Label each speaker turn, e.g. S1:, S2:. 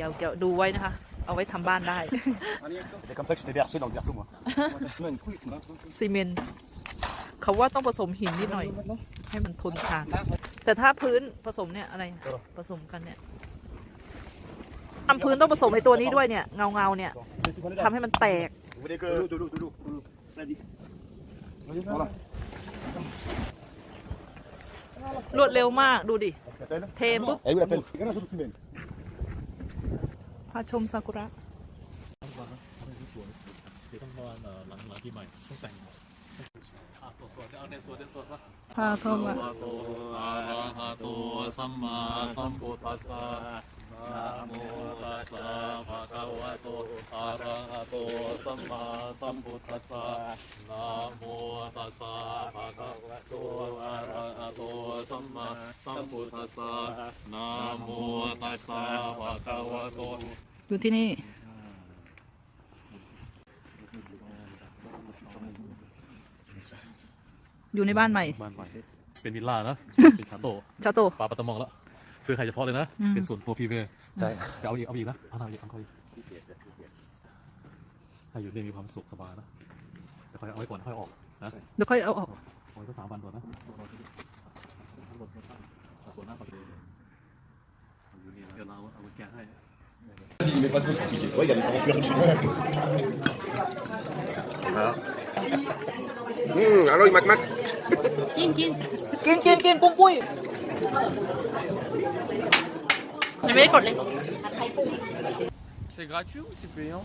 S1: ยาวเกี่ยวดูไว้นะคะ เอาไว้ทำบ้านได้
S2: C'est comme ça que je t'ai versé dans le verso, moi. Une couille, mince, mince.
S1: ซีเมนต์เขาว่าต้องผสมหินนิดหน่อย ให้มันทนทาน แต่ถ้าพื้นผสมเนี่ยอะไรผสมกันเนี่ยทำพื้นต้องผสมไอ้ตัวนี้ด้วยเนี่ยเงาเงาๆเนี่ยทำให้มันแตก
S2: Vous voulez que. De l'eau, de l'eau, de l'eau. Vas-y. Voilà.
S1: รวดเร็วมากดูดิ
S2: L'appelle
S1: เทปุ๊บ
S2: Eh oui, l'appelle. Regarde la semaine.
S1: พาชมซากุระ
S3: เดี๋ยวต้องรอเอ่อหลังหลังปีใหม่ต้องแต่งอะสวดๆเอาในสวดในสวดว่า
S1: พาเข้ามา
S3: อะโตอะระหะโตสัมมาสัมพุทธัสสะนะโมตัสสะภะคะวะโตอะระหะโตสัมมาสัมพุทธัสสะนะโมตัสสะภะคะวะโตอะระหะโต สัมมาสัมพุทธัสสะนะโมตัสสะภะคะวะโต
S1: อยู่ที่นี่อยู่ในบ้านใหม่
S3: บ้านใหม่เป็นวิลล่านะ เป็นชาโต
S1: ชาโต
S3: ปลาปลาตะมองแล้วซื้อไข่เฉพาะเลยนะ
S1: อืม
S3: เป็นส่วนตัวพีเว
S2: ใช่
S3: จะเอาอีกเอาอีกนะเอาหน่อยเอาค่อยให้อยู่ได้มีความสุขสบายนะแต่ค่อยเอาไว้ก่อนค่อยออกนะ
S1: เดี๋ยวค่อยเอาออก
S3: เอาไว้ก็สามวันก่อนนะ ส่วนหน้าก็จะอยู่นี่นะเดี๋ยวเราเอาแกะให้
S2: Il met pas de fausse critique. Ouais, il y a des transferts.
S4: Hum, alors il mac mac.
S1: กินกินกินกินปุ้งปุ้ย
S5: ยังไม่ได้กดเลย
S4: C'est gratuit ou c'est payant